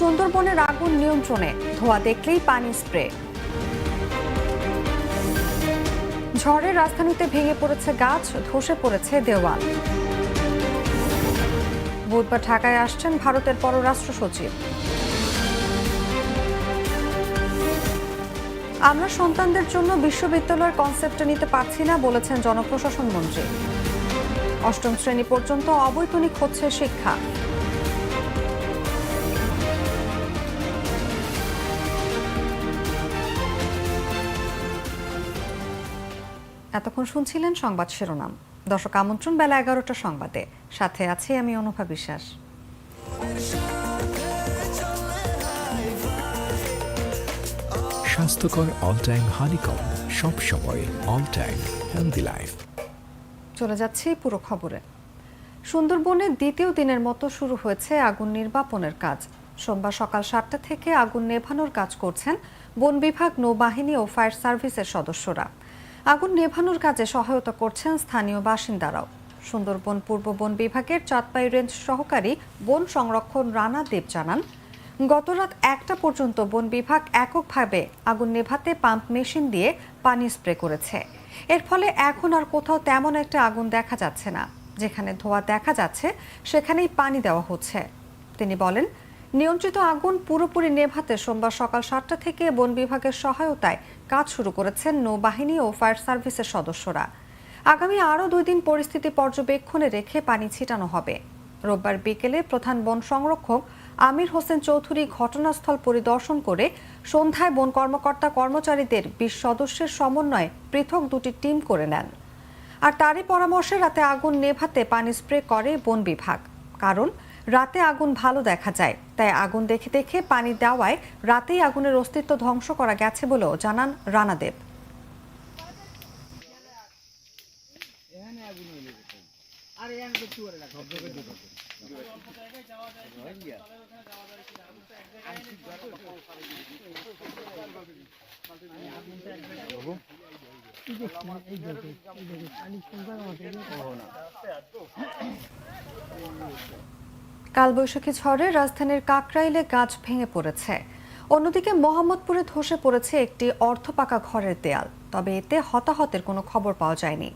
সুন্দরবনের আগুন নিয়ন্ত্রণে ধোঁয়া দেখলেই পানি স্প্রে। ঝড়ে রাজধানীতে ভেঙে পড়েছে গাছ, ধসে পড়েছে দেওয়াল। বুধবার ঢাকায় আসছেন ভারতের পররাষ্ট্র সচিব। আমরা সন্তানদের জন্য বিশ্ববিদ্যালয়ের কনসেপ্ট নিতে পারছি না, বলেছেন জনপ্রশাসন মন্ত্রী। অষ্টম শ্রেণি পর্যন্ত অবৈতনিক হচ্ছে শিক্ষা। এতক্ষণ শুনছিলেন সংবাদ শিরোনাম। দর্শক আমন্ত্রণ বেলা এগারোটা সংবাদে। সাথে আছি আমি অনুভা বিশ্বাস। স্বাস্থ্যকর অল টাইম হানিকম সব সময় অল টাইম হেলদি লাইফ চলে যাচ্ছি পুরো খবরে। সুন্দরবনে দ্বিতীয় দিনের মতো শুরু হয়েছে আগুন নির্বাপনের কাজ। সোমবার সকাল সাতটা থেকে আগুন নেভানোর কাজ করছেন বন বিভাগ নৌবাহিনী ও ফায়ার সার্ভিসের সদস্যরা। আগুন নেভানোর কাজে সহায়তা করছেন স্থানীয় বাসিন্দারাও। সুন্দরবন পূর্ব বন বিভাগের চাঁদপাই রেঞ্জ সহকারী বন সংরক্ষণ রানা দেব জানান, গতরাত একটা পর্যন্ত বন বিভাগ এককভাবে আগুন নেভাতে পাম্প মেশিন দিয়ে পানি স্প্রে করেছে। এর ফলে এখন আর কোথাও তেমন একটা আগুন দেখা যাচ্ছে না। যেখানে ধোঁয়া দেখা যাচ্ছে, সেখানেই পানি দেওয়া হচ্ছে। তিনি বলেন, নিয়ন্ত্রিত আগুন পুরোপুরি নেভাতে সোমবার সকাল সাতটা থেকে বন বিভাগের সহায়তায় কাজ শুরু করেছেন নৌবাহিনী ও ফায়ার সার্ভিসের সদস্যরা। আগামী আরও দুই দিন পরিস্থিতি পর্যবেক্ষণে রেখে পানি ছিটানো হবে। রোববার বিকেলে প্রধান বন সংরক্ষক আমির হোসেন চৌধুরী ঘটনাস্থল পরিদর্শন করে সন্ধ্যায় বন কর্মকর্তা কর্মচারীদের বিশ সদস্যের সমন্বয়ে পৃথক দুটি টিম করে নেন। আর তারই পরামর্শে রাতে আগুন নেভাতে পানি স্প্রে করে বন বিভাগ। কারণ রাতে আগুন ভালো দেখা যায় তাই আগুন দেখে দেখে পানি দেওয়ায় রাতেই আগুনের অস্তিত্ব ধ্বংস করা গেছে বলেও জানান রানাদেব কালবৈশাখী ঝড়ে রাজধানীর কাকরাইলে গাছ ভেঙে পড়েছে। অন্যদিকে মোহাম্মদপুরে ধসে পড়েছে একটি অর্ধপাকা ঘরের দেয়াল, তবে এতে হতাহতের কোনো খবর পাওয়া যায়নি।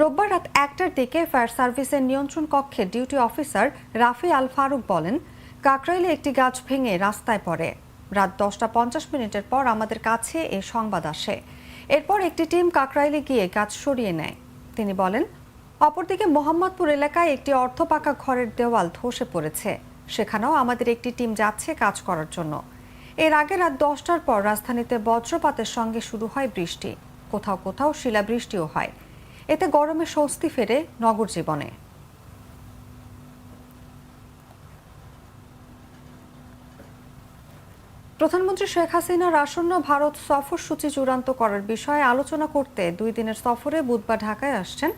রোববার রাত একটার দিকে ফায়ার সার্ভিসের নিয়ন্ত্রণ কক্ষে ডিউটি অফিসার রাফি আল ফারুক বলেন, কাকরাইলে একটি গাছ ভেঙে রাস্তায় পড়ে। রাত দশটা পঞ্চাশ মিনিটের পর আমাদের কাছে এ সংবাদ আসে। এরপর একটি টিম কাকরাইলে গিয়ে গাছ সরিয়ে নেয়। তিনি বলেন অপরদিকে মোহাম্মদপুর এলাকায় একটি অর্ধপাকা ঘরের দেওয়াল ধসে পড়েছে। সেখানেও আমাদের একটি টিম যাচ্ছে কাজ করার জন্য। এর আগে রাত দশটার পর রাজধানীতে বজ্রপাতের সঙ্গে শুরু হয় বৃষ্টি। কোথাও কোথাও শিলাবৃষ্টিও হয়। এতে গরমে স্বস্তি ফেরে নগর জীবনে। প্রধানমন্ত্রী শেখ হাসিনার আসন্ন ভারত সফরসূচি চূড়ান্ত করার বিষয়ে আলোচনা করতে দুই দিনের সফরে বুধবার ঢাকায় আসছেন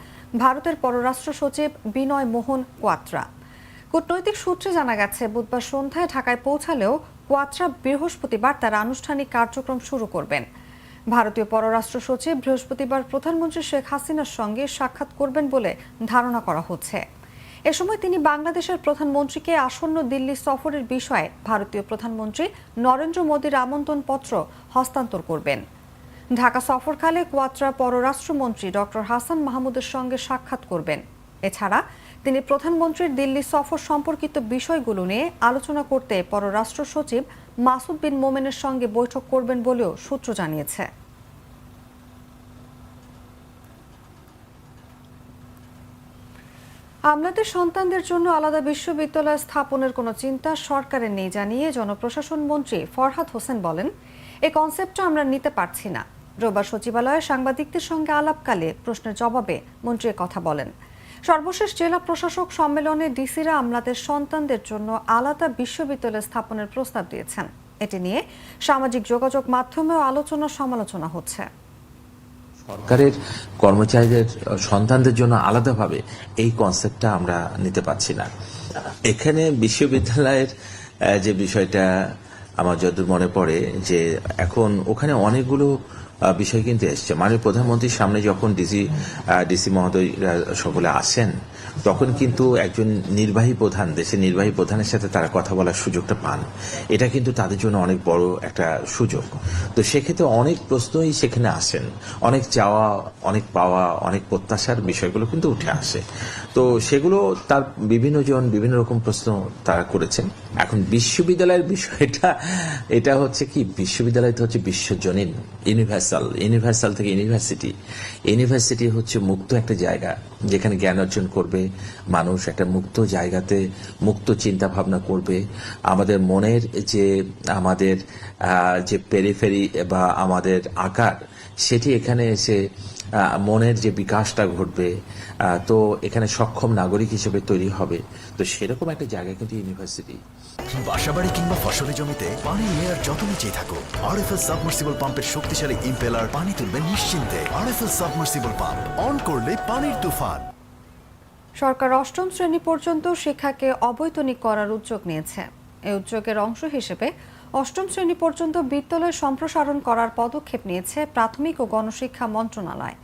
ভারতের পররাষ্ট্র সচিব বিনয় মোহন কোয়াত্রা। কূটনৈতিক সূত্রে জানা গেছে, বুধবার সন্ধ্যায় ঢাকায় পৌঁছালেও কোয়াত্রা বৃহস্পতিবার তার আনুষ্ঠানিক কার্যক্রম শুরু করবেন। ভারতীয় পররাষ্ট্র সচিব বৃহস্পতিবার প্রধানমন্ত্রী শেখ হাসিনার সঙ্গে সাক্ষাৎ করবেন বলে ধারণা করা হচ্ছে। এ সময় তিনি বাংলাদেশের প্রধানমন্ত্রীকে আসন্ন দিল্লি সফরের বিষয়ে ভারতীয় প্রধানমন্ত্রী নরেন্দ্র মোদীর আমন্ত্রণপত্র হস্তান্তর করবেন। ঢাকা সফরকালে কোয়াত্রা পররাষ্ট্রমন্ত্রী ডক্টর হাসান মাহমুদের সঙ্গে সাক্ষাৎ করবেন। এছাড়া তিনি প্রধানমন্ত্রীর দিল্লি সফর সম্পর্কিত বিষয়গুলো নিয়ে আলোচনা করতে পররাষ্ট্র সচিব মাসুদ বিন মোমেনের সঙ্গে বৈঠক করবেন বলেও সূত্র জানিয়েছে। আমলাদের সন্তানদের জন্য আলাদা বিশ্ববিদ্যালয় স্থাপনের কোনো চিন্তা সরকারের নেই জানিয়ে জনপ্রশাসন মন্ত্রী ফরহাদ হোসেন বলেন এই কনসেপ্টটা আমরা নিতে পারছি না। রোববার সচিবালয়ে সাংবাদিকদের সঙ্গে আলাপকালে প্রশ্নের জবাবে মন্ত্রী কথা বলেন, সর্বশেষ জেলা প্রশাসক সম্মেলনে ডিসিরা আমলাদের সন্তানদের জন্য আলাদা বিশ্ববিদ্যালয় স্থাপনের প্রস্তাব দিয়েছেন। এটি নিয়ে সামাজিক যোগাযোগ মাধ্যমেও আলোচনা সমালোচনা হচ্ছে। সরকারের কর্মচারীদের, সন্তানদের জন্য আলাদাভাবে এই কনসেপ্টটা আমরা নিতে পাচ্ছি না। এখানে বিশ্ববিদ্যালয়ের যে বিষয়টা আমার যতদূর মনে পড়ে যে এখন ওখানে অনেকগুলো বিষয় কিন্তু এসছে। মাননীয় প্রধানমন্ত্রীর সামনে যখন ডিসি ডিসি মহোদয়রা সকলে আসেন, তখন কিন্তু একজন নির্বাহী প্রধান, দেশের নির্বাহী প্রধানের সাথে তারা কথা বলার সুযোগটা পান। এটা কিন্তু তাদের জন্য অনেক বড় একটা সুযোগ। তো সেক্ষেত্রে অনেক প্রশ্নই সেখানে আসেন। অনেক চাওয়া, অনেক পাওয়া, অনেক প্রত্যাশার বিষয়গুলো কিন্তু উঠে আসে। তো সেগুলো তার বিভিন্ন জন বিভিন্ন রকম প্রশ্ন তারা করেছেন। এখন বিশ্ববিদ্যালয়ের বিষয়টা, এটা হচ্ছে কি? বিশ্ববিদ্যালয় তো হচ্ছে বিশ্বজনীন ইউনিভার্সাল ইউনিভার্সাল থেকে ইউনিভার্সিটি ইউনিভার্সিটি হচ্ছে মুক্ত একটা জায়গা, যেখানে জ্ঞান অর্জন করবে, মানুষ একটা মুক্ত জায়গাতে মুক্ত চিন্তা ভাবনা করবে। আমাদের মনের যে, আমাদের যে পেরিফেরি বা আমাদের আকার, সেটি এখানে এসে মনের যে বিকাশটা ঘটবে আহ, তো এখানে সক্ষম নাগরিক হিসেবে তৈরি হবে। তো সেরকম একটা জায়গা কিন্তু ইউনিভার্সিটি বাসাবাড়ি কিংবা ফসলি জমিতে পানির লেয়ার যত নিচেই থাকুক আরএফএল সাবমার্সিবল পাম্পের শক্তিশালী ইম্পেলার পানি তুলবে নিশ্চিন্তে। আরএফএল সাবমার্সিবল পাম্প অন করলে পানির তুফান। সরকার অষ্টম শ্রেণি পর্যন্ত শিক্ষাকে অবৈতনিক করার উদ্যোগ নিয়েছে। এই উদ্যোগের অংশ হিসেবে অষ্টম শ্রেণি পর্যন্ত বিদ্যালয় সম্প্রসারণ করার পদক্ষেপ নিয়েছে প্রাথমিক ও গণশিক্ষা মন্ত্রণালয়।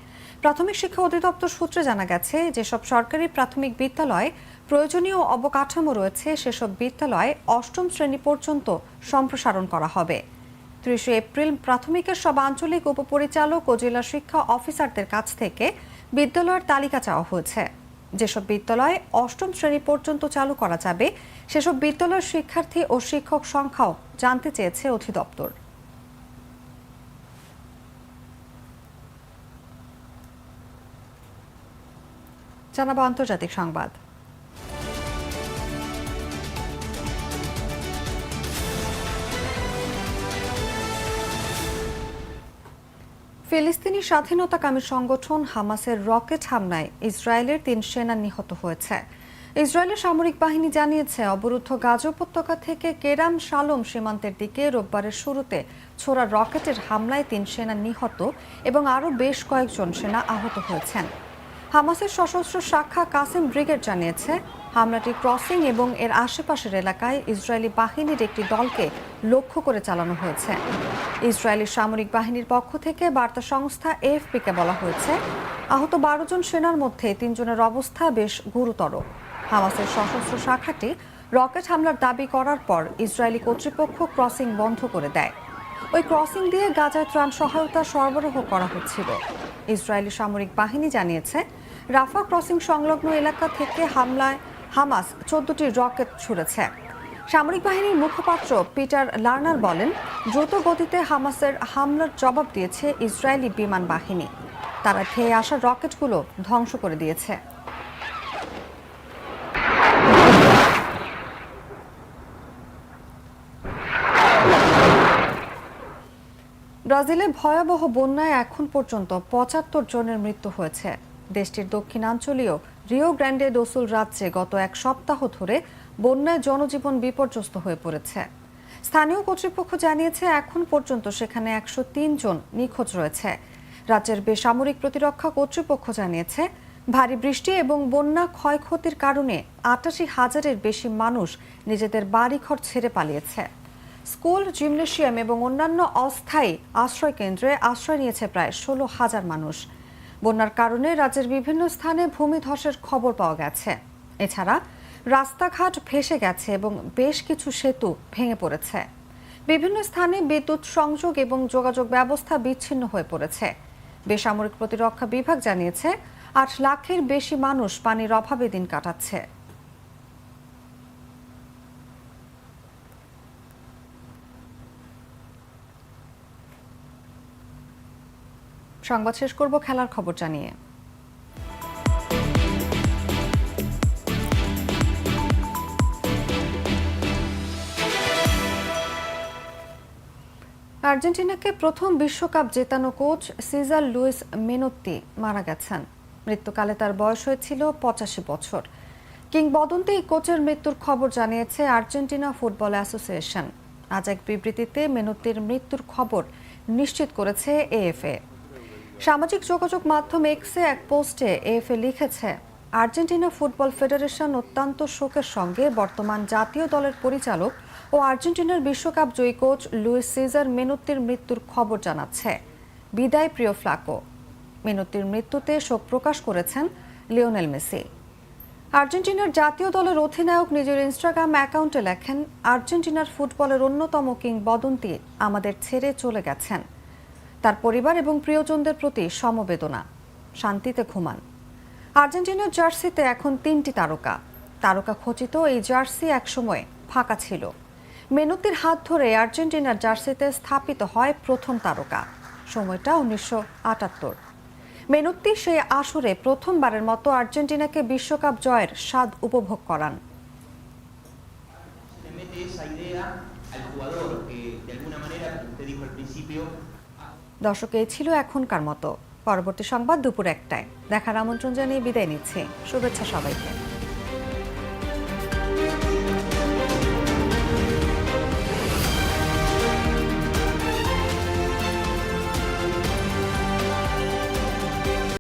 প্রাথমিক শিক্ষা অধিদপ্তর সূত্রে জানা গেছে, যেসব সরকারি প্রাথমিক বিদ্যালয়ে প্রয়োজনীয় অবকাঠামো রয়েছে, সেসব বিদ্যালয় অষ্টম শ্রেণি পর্যন্ত সম্প্রসারণ করা হবে। ত্রিশে এপ্রিল প্রাথমিকের সব আঞ্চলিক উপপরিচালক ও জেলা শিক্ষা অফিসারদের কাছ থেকে বিদ্যালয়ের তালিকা চাওয়া হয়েছে। যেসব বিদ্যালয়ে অষ্টম শ্রেণি পর্যন্ত চালু করা যাবে, সেসব বিদ্যালয়ের শিক্ষার্থী ও শিক্ষক সংখ্যাও জানতে চেয়েছে অধিদপ্তর। জানাব আন্তর্জাতিক সংবাদ। ফিলিস্তিনি স্বাধীনতাকামী সংগঠন হামাসের রকেট হামলায় ইসরায়েলের তিন সেনা নিহত হয়েছে। ইসরায়েলের সামরিক বাহিনী জানিয়েছে, অবরুদ্ধ গাজা উপত্যকা থেকে কেরাম শালম সীমান্তের দিকে রোববারের শুরুতে ছোড়া রকেটের হামলায় তিন সেনা নিহত এবং আরও বেশ কয়েকজন সেনা আহত হয়েছেন। হামাসের সশস্ত্র শাখা কাসিম ব্রিগেড জানিয়েছে, হামলাটি ক্রসিং এবং এর আশেপাশের এলাকায় ইসরায়েলি বাহিনীর একটি দলকে লক্ষ্য করে চালানো হয়েছে। ইসরায়েলি সামরিক বাহিনীর পক্ষ থেকে বার্তা সংস্থা এএফপিকে বলা হয়েছে, আহত বারো জন সেনার মধ্যে তিনজনের অবস্থা বেশ গুরুতর। হামাসের সশস্ত্র শাখাটি রকেট হামলার দাবি করার পর ইসরায়েলি কর্তৃপক্ষ ক্রসিং বন্ধ করে দেয়। ওই ক্রসিং দিয়ে গাজায় ত্রাণ সহায়তা সরবরাহ করা হচ্ছিল। ইসরায়েলি সামরিক বাহিনী জানিয়েছে, রাফা ক্রসিং সংলগ্ন এলাকা থেকে হামলায় হামাস চোদ্দটি রকেট ছুড়েছে। সামরিক বাহিনীর মুখপাত্র পিটার লার্নার বলেন, দ্রুত গতিতে হামাসের হামলার জবাব দিয়েছে ইসরায়েলি বিমান বাহিনী। তারা খেয়ে আসা রকেটগুলো ধ্বংস করে দিয়েছে। ব্রাজিলে ভয়াবহ বন্যায় এখন পর্যন্ত পঁচাত্তর জনের মৃত্যু হয়েছে। দেশটির দক্ষিণাঞ্চলীয় রিও গ্র্যান্ডে দোসুল রাজ্যে গত এক সপ্তাহ ধরে বন্যায় জনজীবন বিপর্যস্ত হয়ে পড়েছে। স্থানীয় কর্তৃপক্ষ জানিয়েছে, এখন পর্যন্ত সেখানে একশো তিন জন নিখোঁজ রয়েছে। রাজ্যের বেসামরিক প্রতিরক্ষা কর্তৃপক্ষ জানিয়েছে, ভারী বৃষ্টি এবং বন্যা ক্ষয়ক্ষতির কারণে আটাশি হাজারের বেশি মানুষ নিজেদের বাড়িঘর ছেড়ে পালিয়েছে। স্কুল, জিমনেশিয়াম এবং অন্যান্য অস্থায়ী আশ্রয় কেন্দ্রে আশ্রয় নিয়েছে প্রায় ষোলো হাজার মানুষ। বন্যার কারণে রাজ্যের বিভিন্ন স্থানে ভূমিধসের খবর পাওয়া গেছে। এছাড়া রাস্তাঘাট ভেসে গেছে এবং বেশ কিছু সেতু ভেঙে পড়েছে। বিভিন্ন স্থানে বিদ্যুৎ সংযোগ এবং যোগাযোগ ব্যবস্থা বিচ্ছিন্ন হয়ে পড়েছে। বেসামরিক প্রতিরক্ষা বিভাগ জানিয়েছে, আট লাখের বেশি মানুষ পানির অভাবে দিন কাটাচ্ছে। সংবাদ শেষ করব, খেলার খবর জানিয়ে। আর্জেন্টিনাকে প্রথম বিশ্বকাপ জেতানো কোচ সিজার লুইস মেনোত্তি মারা গেছেন। মৃত্যুকালে তার বয়স হয়েছিল পঁচাশি বছর। কিংবদন্তি কোচের মৃত্যুর খবর জানিয়েছে আর্জেন্টিনা ফুটবল অ্যাসোসিয়েশন। আজ এক বিবৃতিতে মেনোত্তির মৃত্যুর খবর নিশ্চিত করেছে এএফএ। সামাজিক যোগাযোগ মাধ্যম এক্সে এক পোস্টে এএফএ লিখেছে, আর্জেন্টিনা ফুটবল ফেডারেশন অত্যন্ত শোকের সঙ্গে বর্তমান জাতীয় দলের পরিচালক ও আর্জেন্টিনার বিশ্বকাপ জয়ী কোচ লুইস সিজার মেনুত্তির মৃত্যুর খবর জানাচ্ছে। বিদায়, প্রিয় ফ্লাকো। মিনতির মৃত্যুতে শোক প্রকাশ করেছেন লিওনেল মেসি। আর্জেন্টিনার জাতীয় দলের অধিনায়ক নিজের ইনস্টাগ্রাম অ্যাকাউন্টে লেখেন, আর্জেন্টিনার ফুটবলের অন্যতম কিংবদন্তি আমাদের ছেড়ে চলে গেছেন। তার পরিবার এবং প্রিয়জনদের প্রতি সমবেদনা। শান্তিতে ঘুমান। আর্জেন্টিনার জার্সিতে এখন তিনটি তারকা। তারকা খচিত এই জার্সি একসময় ফাঁকা ছিল। মেনুতির হাত ধরে আর্জেন্টিনার জার্সিতে স্থাপিত হয় প্রথম তারকা। সময়টা উনিশশো আটাত্তর। মেনুত্তি সেই আসরে প্রথমবারের মতো আর্জেন্টিনাকে বিশ্বকাপ জয়ের স্বাদ উপভোগ করান। দর্শক, এই ছিল এখনকার মতো। পরবর্তী সংবাদ দুপুর একটায়। দেখার আমন্ত্রণ জানিয়ে বিদায় নিচ্ছে। শুভেচ্ছা সবাইকে।